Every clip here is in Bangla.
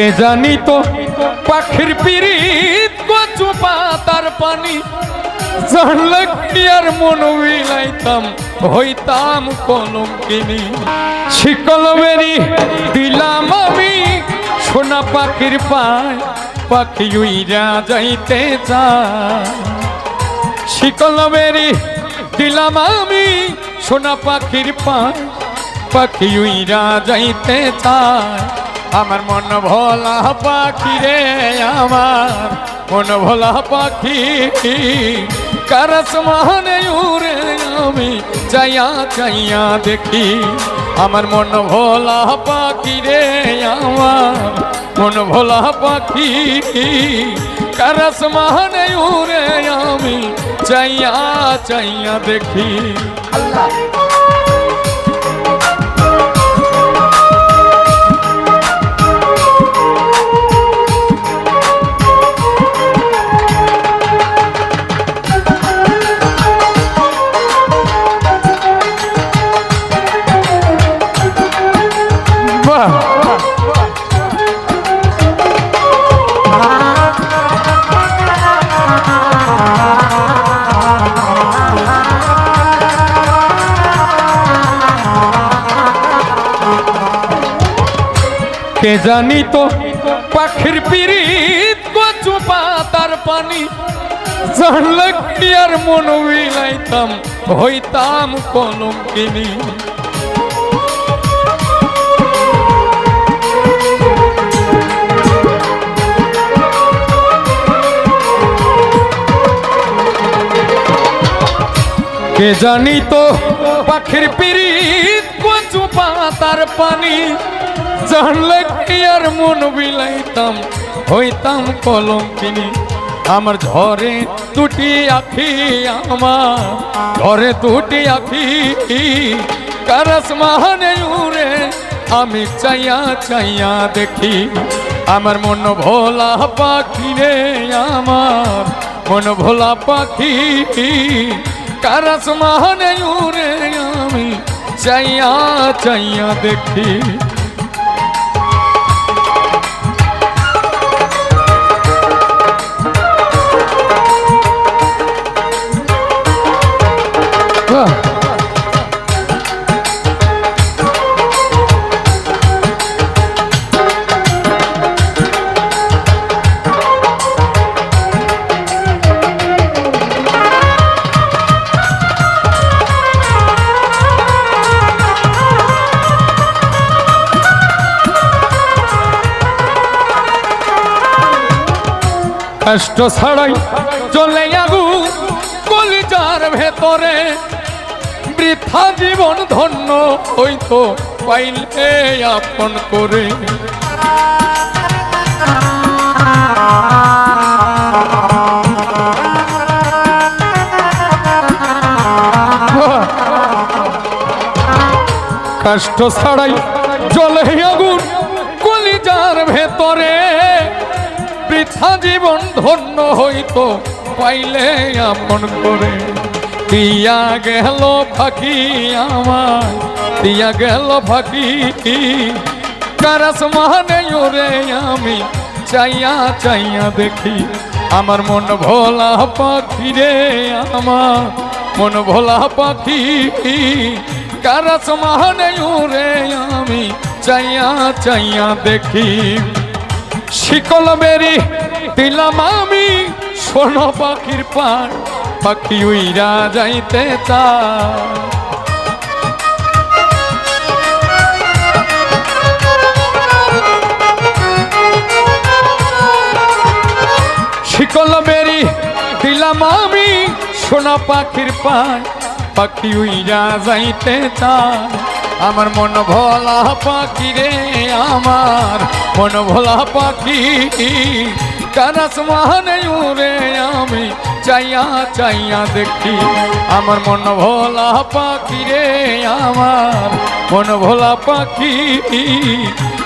কে জানি তো পাখির পিরিত কচু পাতার পানি। জানলে কি আর মন বিলাইতাম হইতাম কলঙ্কিনি। শিকল বেরি দিলাম আমি, সোনা পাখির পায়, পাখি উইরা যাইতে চায়। শিকল বেরি দিলাম আমি, সোনা পাখির পায়, পাখি উইরা যাইতে চায়। আমার মন ভোলা পাখি রে আমার। মন ভোলা পাখি কারস মহানে উড়ে আমি চাইয়া চাইয়া দেখি। আমার মন ভোলা পাখি রে আমার। মন ভোলা পাখি কারস মহানে উড়ে আমি চাইয়া চাইয়া দেখি। বাহ কে জানি তো পাখির পিরিত কচু পাতার পানি। জানলে কি আর মন বিলাইতাম হইতাম কলঙ্কিনী। কে জানি তো পাখির পিরিত কচু পাতার পানি। জানলে আর মন বিলাইতাম, হইতাম কলঙ্কিনী। আমার ঝরে দুটি আখি, আমার ঝরে দুটি আখি। কারস মাহানে উড়ে আমি চাইয়া চাইয়া দেখি, আমার মন ভোলা পাখি রে আমার মন ভোলা পাখি। কারস মাহানে উড়ে আমি চাইয়া চাইয়া দেখি কষ্ট ছাড়াই চলে আগু কলিজার ভেতরে। বৃথা জীবন ধন্য হইতো পাইলে আপন করে। কষ্ট ছাড়াই জলে বৃথা জীবন ধন্য হইতো, পাইলে আপন করে। দিয়া গেল ফাঁকি আমার দিয়া গেল ফাঁকি। কারাস মানে ওরে আমি চাইয়া চাইয়া দেখি, আমার মন ভোলা পাখি রে আমার। মন ভোলা পাখি, কারাস মানে ওরে আমি চাইয়া চাইয়া দেখি। শিকল বেরি দিলাম আমি সোন পাখির পান, পাখি উইরা যাইতে চায়। শিকল বেরি দিলাম আমি সোনা পাখির পায় পাখি উইরা যাইতে চায়। আমার মন ভোলা পাখি রে আমার, মন ভোলা পাখি কারাস মহানে উড়ে আমি চাইয়া চাইয়া দেখি আমার মন ভোলা পাখি রে আমার মন ভোলা পাখি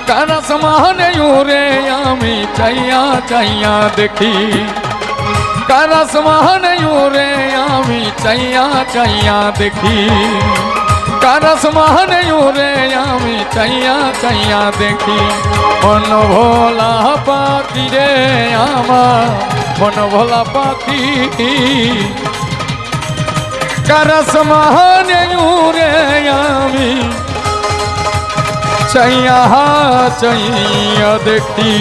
কারাস মহানে উড়ে আমি চাইয়া চাইয়া দেখি কারাস মহানে উড়ে আমি চাইয়া চাইয়া দেখি কারস মহানে উরে আমি চাইয়া চাইয়া দেখি মন ভোলা পাখি রে আমার মন ভোলা পাখি কারস মহানে উরে আমি চাইয়া চাইয়া দেখি